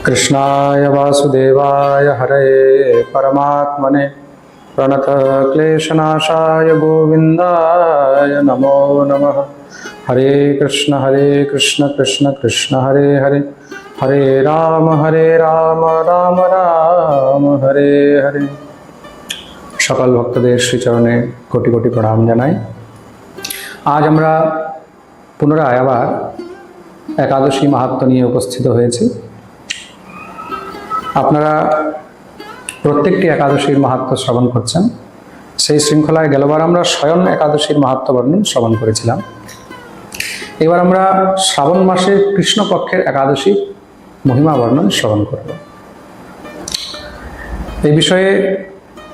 कृष्णाय वासुदेवाय हरये परमात्मने प्रणतक्लेशनाशाय गोविन्दाय नमो नमः हरे कृष्ण हरे कृष्ण कृष्ण कृष्ण हरे हरे हरे राम हरे राम রাম রাম হরে হরে সকল ভক্তদের শ্রীচরণে কোটি কোটি প্রণাম জানাই আজ আমরা পুনরায় আবার একাদশী মাহাত্ম নিয়ে উপস্থিত হয়েছি আপনারা প্রত্যেকটি একাদশীর মাহাত্ম শ্রবণ করছেন। সেই শৃঙ্খলায় গেলবার আমরা স্বয়ং একাদশীর মাহাত্ম বর্ণন শ্রবণ করেছিলাম। এবার আমরা শ্রাবণ মাসের কৃষ্ণপক্ষের একাদশী মহিমা বর্ণন শ্রবণ করব। এই বিষয়ে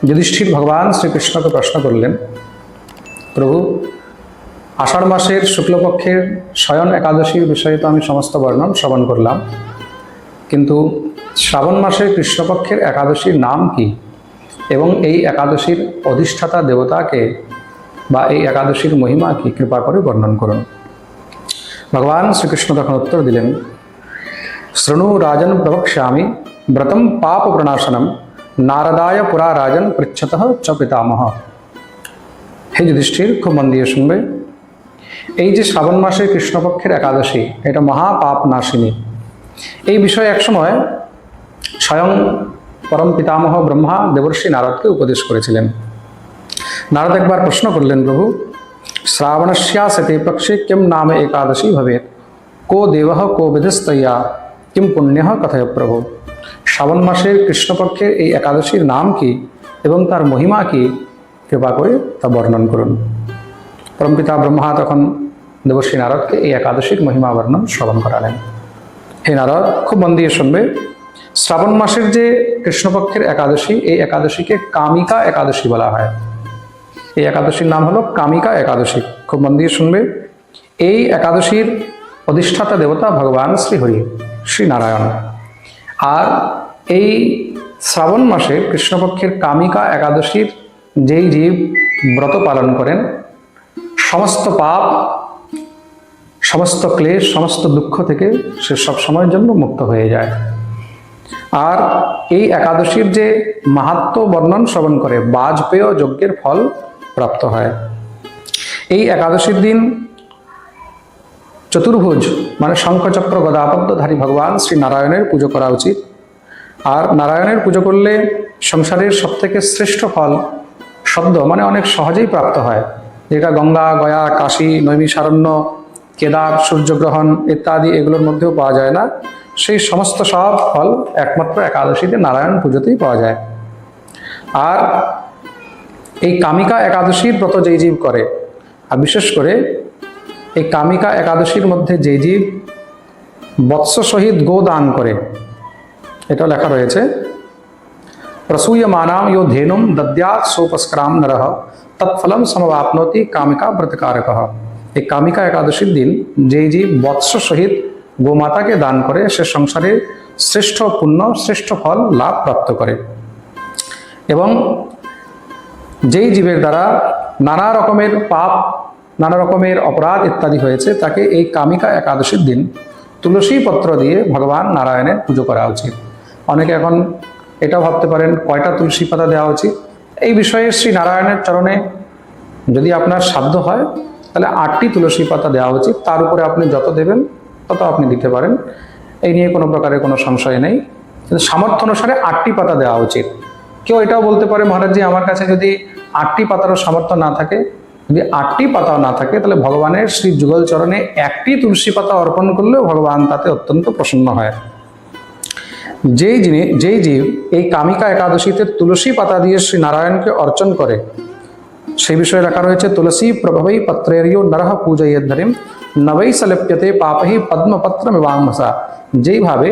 যুধিষ্ঠির ভগবান শ্রীকৃষ্ণকে প্রশ্ন করলেন, প্রভু, আষাঢ় মাসের শুক্লপক্ষের স্বয়ং একাদশীর বিষয়ে তো আমি সমস্ত বর্ণন শ্রবণ করলাম। কিন্তু শ্রাবণ মাসের কৃষ্ণপক্ষের একাদশীর নাম কি? এবং এই একাদশীর অধিষ্ঠাতা দেবতাকে বা এই একাদশীর মহিমা কি? কৃপা করে বর্ণন করুন। ভগবান শ্রীকৃষ্ণ তখন উত্তর দিলেন, শৃণু রাজন প্রবক্ষ্যামি, ব্রতম পাপ প্রণাশনম, নারদায় পুরা রাজন পৃচ্ছত চ পিতামহ। হে যুধিষ্ঠির, খুব মন দিয়ে শুনবে। এই যে শ্রাবণ মাসের কৃষ্ণপক্ষের একাদশী, এটা মহাপাপ নাশিনী এই বিষয়ে একসময় স্বয়ং পরম পিতামহ ব্রহ্মা দেবর্ষি নারদকে উপদেশ করেছিলেন। নারদ একবার প্রশ্ন করলেন, প্রভু শ্রাবণস্যাসতে পক্ষে কিম নাম একাদশী ভবেত কো দেব কো বিধস্তয়া? কিম পুণ্য কথায় প্রভু? শ্রাবণ মাসের কৃষ্ণপক্ষের এই একাদশীর নাম কি এবং তার মহিমা কি? কৃপা করে তা বর্ণন করুন। পরমপিতা ব্রহ্মা তখন দেবশ্রী নারদকে এই একাদশীর মহিমা বর্ণন শ্রবণ করালেন। হে নারদ, খুব মন দিয়ে শুনবে। শ্রাবণ মাসের যে কৃষ্ণপক্ষের একাদশী, এই একাদশীকে কামিকা একাদশী বলা হয়। এই একাদশীর নাম হলো কামিকা একাদশী। খুব মন দিয়ে শুনবে। এই একাদশীর অধিষ্ঠাতা দেবতা ভগবান শ্রীহরি শ্রী নারায়ণ আর এই শ্রাবণ মাসে কৃষ্ণপক্ষের কামিকা একাদশীর যেই জীব ব্রত পালন করেন, সমস্ত পাপ, সমস্ত ক্লেশ, সমস্ত দুঃখ থেকে সে সব সময়ের জন্য মুক্ত হয়ে যায়। আর এই একাদশীর যে মাহাত্ম বর্ণন শ্রবণ করে বাজপেয় যজ্ঞের ফল প্রাপ্ত হয়। এই একাদশীর দিন চতুর্ভুজ মানে শঙ্খচক্র গদাপদ্মধারী ভগবান শ্রী নারায়ণের পুজো করা উচিত। আর নারায়ণের পুজো করলে সংসারের সবথেকে শ্রেষ্ঠ ফল শব্দ মানে অনেক সহজেই প্রাপ্ত হয়। যেটা গঙ্গা, গয়া, কাশী, নৈমিষারণ্য, কেদার, সূর্যগ্রহণ ইত্যাদি এগুলোর মধ্যেও পাওয়া যায় না। সেই সমস্ত সব ফল একমাত্র একাদশীতে নারায়ণ পুজোতেই পাওয়া যায়। আর এই কামিকা একাদশীর ব্রত যেই জীব করে, আর বিশেষ করে এই কামিকা একাদশীর মধ্যে যে জীব বৎস সহিত গো দান করে এটা লেখা রয়েছে প্রসূয়মানাম ইয়ো ধেনুম দদ্যাৎ সোপস্করাম নরহ, তৎফলম সমবাপ্নোতি কামিকা ব্রতকারক। এই কামিকা একাদশীর দিন যেই জীব বৎস সহিত গোমাতাকে দান করে সে সংসারে শ্রেষ্ঠ পুণ্য, শ্রেষ্ঠ ফল লাভ প্রাপ্ত করে। এবং যেই জীবের দ্বারা নানা রকমের পাপ, নানা রকমের অপরাধ ইত্যাদি হয়েছে, তাকে এই কামিকা একাদশীর দিন তুলসী পত্র দিয়ে ভগবান নারায়ণের পুজো করা উচিত। অনেকে এখন এটা ভাবতে পারেন, কয়টা তুলসী পাতা দেওয়া উচিত? এই বিষয়ে শ্রী নারায়ণের চরণে যদি আপনার সাধ্য হয়, তাহলে আটটি তুলসী পাতা দেওয়া উচিত। তার উপরে আপনি যত দেবেন তত আপনি দিতে পারেন। এই নিয়ে কোনো প্রকারের কোনো সংশয় নেই। কিন্তু সামর্থ্য অনুসারে আটটি পাতা দেওয়া উচিত। কেউ এটাও বলতে পারে, মহারাজজি, আমার কাছে যদি আটটি পাতারও সামর্থ্য না থাকে, যদি আটটি পাতাও না থাকে, তাহলে ভগবানের শ্রী যুগল চরণে একটি তুলসী পাতা অর্পণ করলেও ভগবান তাতে অত্যন্ত প্রসন্ন হয়। যেই যিনি যেই জীব এই কামিকা একাদশীতে তুলসী পাতা দিয়ে শ্রী নারায়ণকে অর্চন করে সেই বিষয়ে লেখা রয়েছে তুলসী প্রভবৈ পত্রেরিয় নরহ পূজয়েদ্ধরিম নবৈ সলিপ্যতে পাপহি পদ্মপত্র মিবাংসা যেইভাবে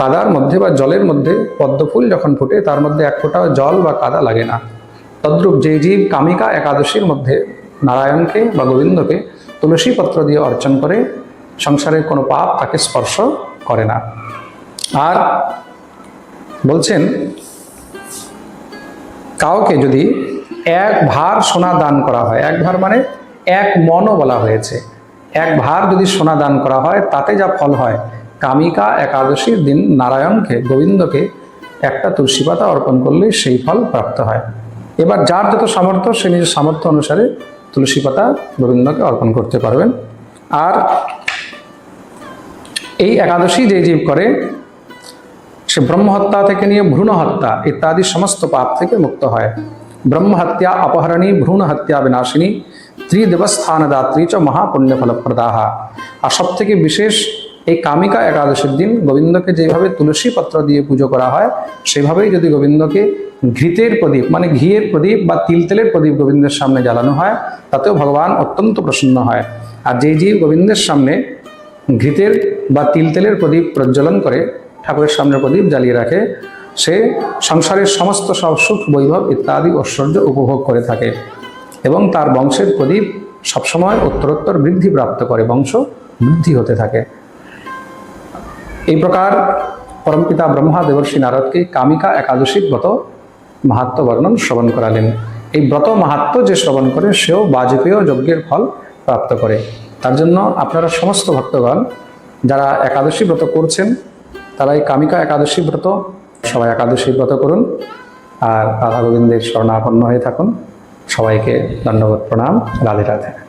কাদার মধ্যে বা জলের মধ্যে পদ্মফুল যখন ফুটে, তার মধ্যে এক ফোঁটা জল বা কাদা লাগে না। তদ্রূপ যে জীব কামিকা একাদশীর মধ্যে নারায়ণকে বা গোবিন্দকে তুলসী পত্র দিয়ে অর্চন করে, সংসারের কোনো পাপ তাকে স্পর্শ করে না। আর বলছেন, কাউকে যদি এক ভার সোনা দান করা হয়। এক ভার মানে এক মনও বলা হয়েছে। এক ভার যদি সোনা দান করা হয়, তাতে যা ফল হয়, কামিকা একাদশীর দিন নারায়ণকে, গোবিন্দকে একটা তুলসী পাতা অর্পণ করলে সেই ফল প্রাপ্ত হয়। এবার যার যত সামর্থ্য, সে নিজের সামর্থ্য অনুসারে তুলসী পাতা গোবিন্দকে অর্পণ করতে পারবেন। আর এই একাদশী যে জীব করে, সে ব্রহ্মহত্যা থেকে নিয়ে ভ্রূণ হত্যা ইত্যাদি সমস্ত পাপ থেকে মুক্ত হয়। ব্রহ্মহত্যা অপহরণী ভ্রূণ হত্যা বিনাশিনী ত্রিদেবস্থান দাত্রী চ মহাপুণ্য ফলপ্রদাহা আর সব থেকে বিশেষ এই কামিকা একাদশীর দিন গোবিন্দকে যেভাবে তুলসী পত্র দিয়ে পুজো করা হয়, সেভাবেই যদি গোবিন্দকে ঘৃতের প্রদীপ মানে ঘিয়ের প্রদীপ বা তিল তেলের প্রদীপ গোবিন্দের সামনে জ্বালানো হয়, তাতেও ভগবান অত্যন্ত প্রসন্ন হয়। আর যেই জীব গোবিন্দের সামনে ঘৃতের বা তিল তেলের প্রদীপ প্রজ্বলন করে, ঠাকুরের সামনে প্রদীপ জ্বালিয়ে রাখে সে সংসারের সমস্ত সব সুখ, বৈভব ইত্যাদি ঐশ্বর্য উপভোগ করে থাকে এবং তার বংশের প্রদীপ সবসময় উত্তরোত্তর বৃদ্ধি প্রাপ্ত করে, বংশ বৃদ্ধি হতে থাকে। এই প্রকার পরমপিতা ব্রহ্মা দেবর্ষী নারদকে কামিকা একাদশী ব্রত মাহাত্ম বর্ণন শ্রবণ করালেন। এই ব্রত মাহাত্ম যে শ্রবণ করে, সেও বাজপেয় যজ্ঞের ফল প্রাপ্ত করে। তার জন্য আপনারা সমস্ত ভক্তগণ, যারা একাদশী ব্রত করছেন, তারা এই কামিকা একাদশী ব্রত সবাই একাদশী ব্রত করুন আর রাধা গোবিন্দের শরণাপন্ন হয়ে থাকুন। সবাইকে ধন্যবাদ প্রণাম। রাধে রাধে।